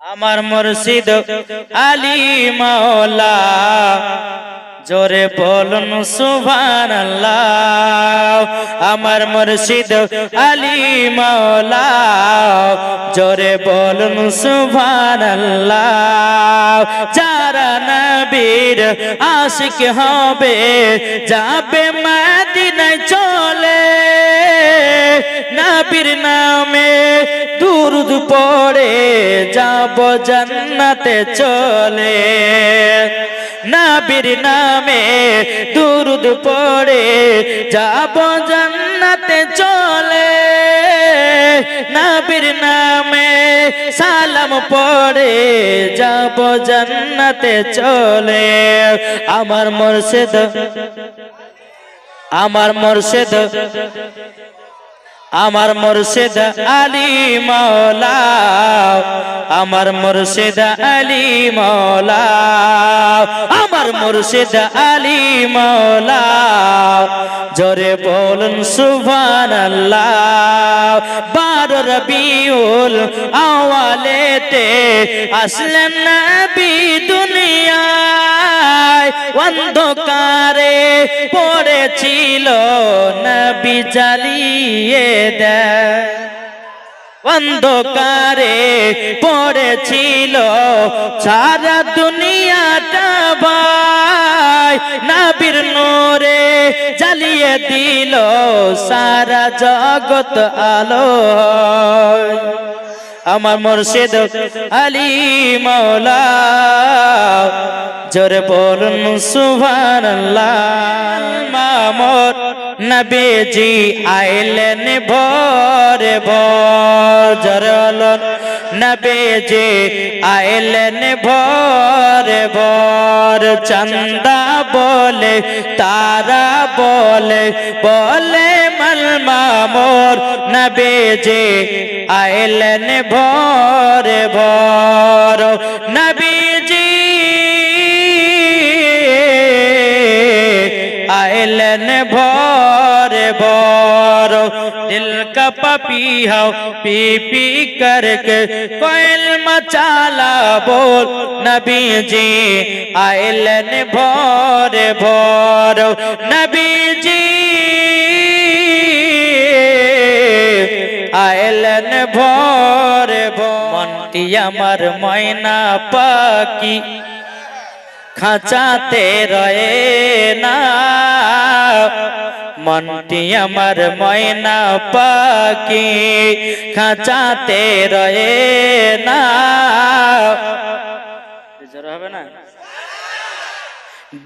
আমার মুর্শিদ আলী মাওলা, জোরে বলুন সুভান আমার মুর্শিদ আলী মাওলা, জোরে বলুন সুভান যারা নবীর আশিক হবে, যাবে মদিনায় চলে। নবীর নামে পড়ে যাব জান্নাতে চলে। নবীর নামে দুরুদ পড়ে যাব জান্নাতে চলে। নবীর নামে সালাম পড়ে যাব জান্নাতে চলে। আমার মুর্শিদ আমার মুর্শিদ আমার মুর্শিদ আলী মৌলা, আমার মুর্শিদ আলী মৌলা, আমার মুর্শিদ আলী মৌলা। জোরে বলুন সুভান আল্লাহ বারো রবিউল আওয়ালেতে আসলেন নবী দুনিয়ায়। অন্ধকারে পড়েছিল নবী জ্বালিয়ে অন্ধকারে পড়েছিল সারা দুনিয়াটা ভাই। নাবির নোরে জ্বালিয়ে দিল সারা জগত আলো আমার মুর্শিদ আলী মৌলা জোরে বলুন সুভান মামর নবীজি আইলেন ভোরে ভোর। জরলন নবীজি আইলেন ভোরে ভোর। চন্দা বলে, তারা বলে বলে মামর নবীজি আইলেন ভোরে ভোর নবীজি आयलन भोर भोर दिल का पपीहा पी पी करके कोयल मचाला बोल नबी जी आयलन भोर भोर नबी जी আইলেন ভোরে। মনটি আমার ময়না পাখি। খাঁচাতে রয়ে না। মনটি আমার ময়না পাখি। খাঁচাতে রয়ে না।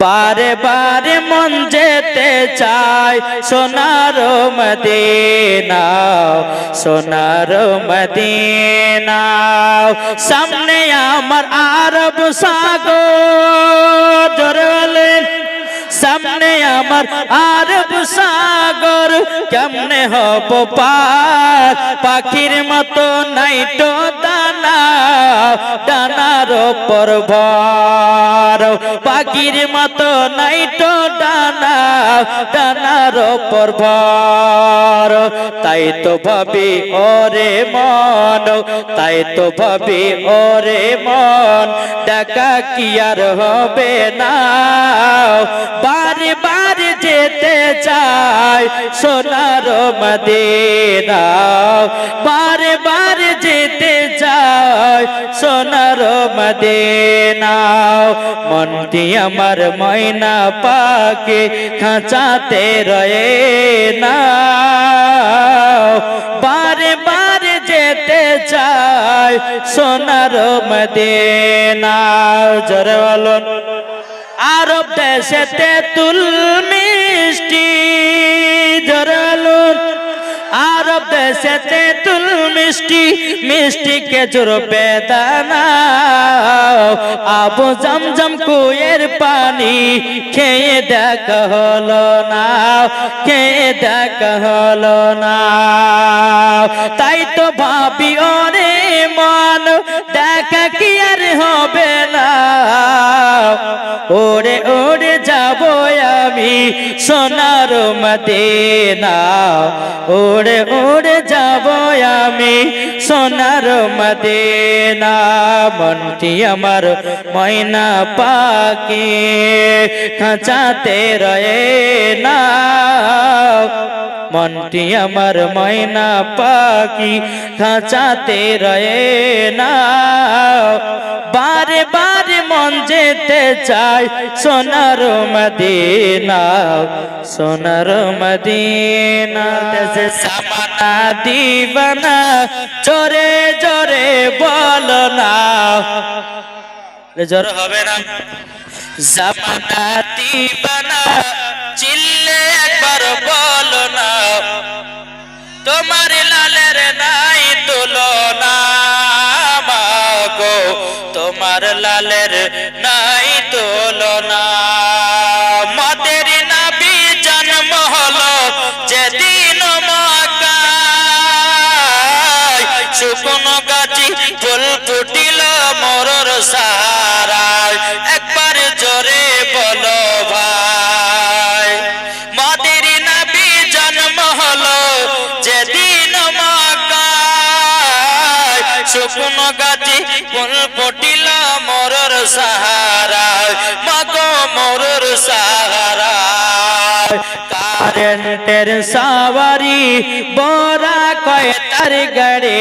বারে বারে মন যেতে চায়। সোনার মদিনা সোনার মদিনা। সামনে আমার আরব সাগর, জোরে বলেন। সামনে আমার আরব সাগর, কেমনে হব পাখির মতো নাইটো দানা ডানার ওপর ভর। পাখির মতো নাইটো ডানা, ডানার ওপর ভর। তাই তো ভাবি, ওরে মন, তাই তো ভাবি, ওরে মন, ডাকা কি আর হবে না। বারে বারে যেতে চাই সোনার মদিনা বারে বারে যেতে মদিনা মনটি আমার ময়না পাকে খাঁচাতে রয়ে না বারে বারে যেতে চাই সোনার মদিনা জরে বলুন, আরব দেশেতে তুল মিষ্টি। জরালুন আরব দেশেতে তুল মিষ্টি মিষ্টি খেজুর বেদানা। আবু জমজম কুয়ের পানি খেয়ে দেখা হলো না, খেয়ে দেখা হলো না। তাই তো ভাবি, ওরে মন, দেখা কি আর হবে না। ওরে ওরে সোনার মদিনা ওড়ে ওড়ে যাব আমি সোনার মদিনা মনটি আমার ময়না পাকে খাঁচাতে রয়ে না মনটি আমার ময়না পাখি খাঁচাতে রয়ে না বারে বারে মন যেতে চাই। সোনার মদিনা সোনার মদিনা। সামানা দিবানা, জোরে জোরে বলো না। জোর হবে না। জামানা দিবানা, চিল্লে একবার বলো না। তোমার লালের নাই তুলনা। তোমার লালের নাই তুলনা। মদের নাবি জন্ম হলো যেদিন শুকনো গাছি ফুল ফুটিল মরর সারায়। একবার জোরে বলো ভাই, মদের নবী জন্ম হলো যেদিন মকায় গাছি ফুল কারেন্টের সাওয়ারি বরা কয় তার গড়ে।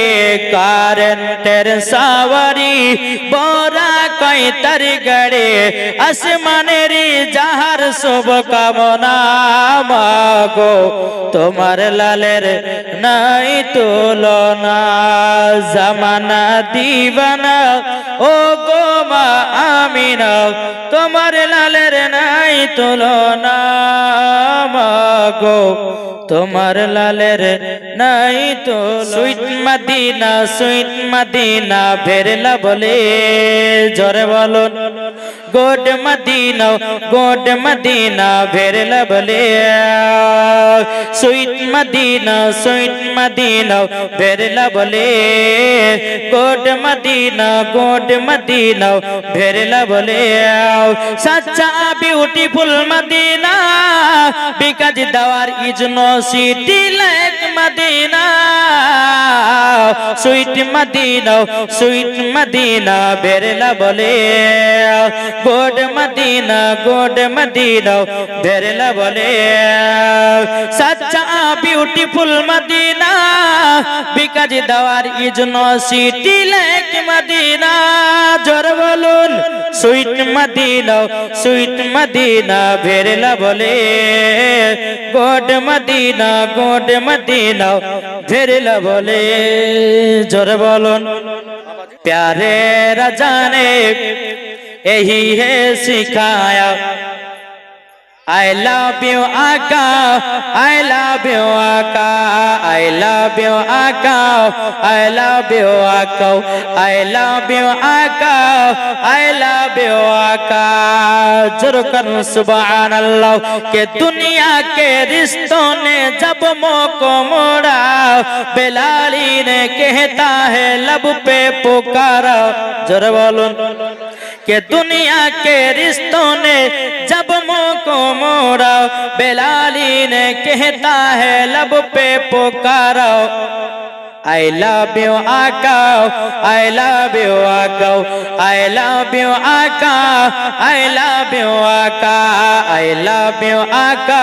কারেন্টের সাওয়ারি বরা কয় তার গড়ে? আসমানের যাহার শুভ কামনা মাগো। তোমার লালের নাই তুলনা। জামানা দিবানা ও গো মা আমিনা, তোমার লালের নাই তুলনা মাগো। তোমার লালের নাই তো সুইট মদিনা সুইট মদিনা ফেরলা বলে জরে বলো গোড মদিনা গোড মদিনা ফেরলা লবলে সুইত মদিনা সুইত মদিনা ফেরলা লবলে গোড মদিনা গোড মদিনা ফেরলা লবলে সচ্চা বিউটিফুল মদিনা বিকাজ দেওয়ার ইজন্য city like Madina. Sweet Madina sweet Madina, Berla বলে। গোড মদিনা গোড মদিনা, বেরলা বলে। সচ্চা বিউটিফুল মদিনা। বিকাজ দেওয়ার ইজন্য সিটি লাইক মদিনা জোর বলুন সুইট মদিনা সুইট মদিনা ভেরলা বলে গোড মদিনা গোড মদিনা ভেরলা বলে জোর বলুন प्यारे रजा ने यही है सिखाया I love you Aka I love you Aka I love you Aka I love you Aka I love you Aka I love you Aka zircon सुबहान अल्लाह के दुनिया के रिश्तों ने जब मोको मोड़ा बेलाली ने कहता है लब पे पुकारा जर बोलूं के दुनिया के रिश्तों ने जब मुंह को मोड़ा बेलाली ने कहता है लब पे पुकारो I love you Aka I love you Aka I love you Aka I love you Aka I love you Aka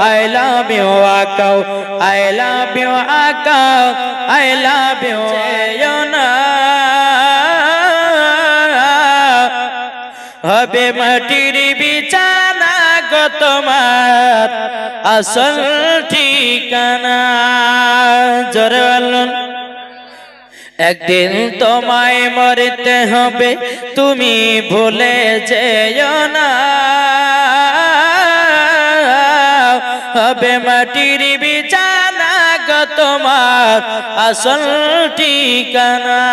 I love you Aka I love you Aka I love you হবে মাটির বিছানা গো তোমার। আসল ঠিকানা, জোরে বলুন। একদিন তোমায় মরতে হবে, তুমি ভুলে যেও না। হবে মাটির তোমার আসল ঠিকানা।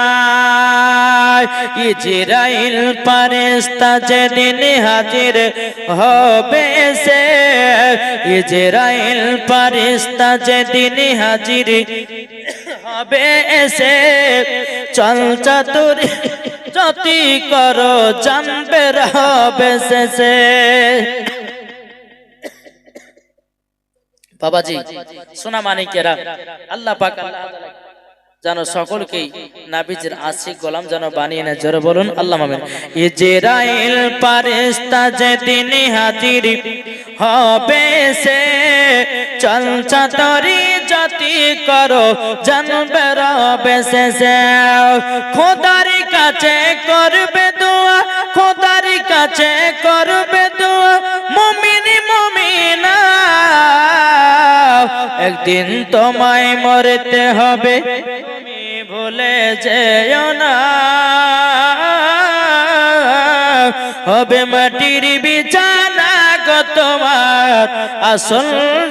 পারেস্তা যেদিন হাজির হবে সে, ইজরাইল পারেস্তা যেদিন হাজির হবে এসে চল চাতুর যতি করো, জানবে হবে শেষে। বাবাজি সোনা মানিকেরা আল্লাহ পাক যেন সকলকেই নাবিজের আশিক গোলাম যেন বানিয়ে নেয়। জোরে বলুন আল্লাহ মামিন। ইজরাইল পারেস্তা যেদিন হাজির হবে সে চলছা তরি জাতি করো জানবে রবে সে খোদার কাছে করবে দোয়া খোদার কাছে করবে দোয়া একদিন তোমায় মরতে হবে। ভুলে যেও না। হবে মাটির বিছানা গো তোমার আসল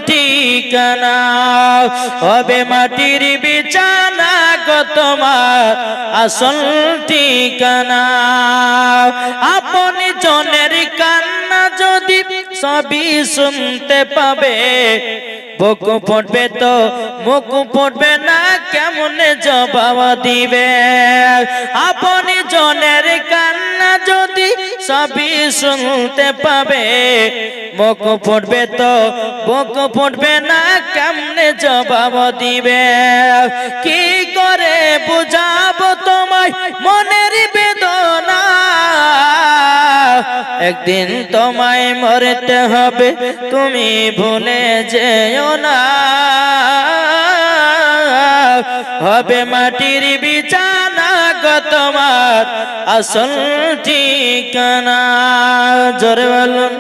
ঠিকানা। হবে মাটির বিছানা গো তোমার আসল ঠিকানা। আপনি জনের কান্না যদি সবই শুনতে পাবে বুক ফুটবে তো, মুখ ফুটবে না, কেমন জবাব দিবে? আপনি জনের কান্না যদি সবই শুনতে পাবে, মুখ ফুটবে তো, বুক ফুটবে না, কেমনে জবাব দিবে? কি করে বুঝাবো তোমায় একদিন তোমায় মরতে হবে, তুমি ভুলে যেও না। হবে মাটির বিছানা গো তোমার আসল ঠিকানা। জোরে বলুন।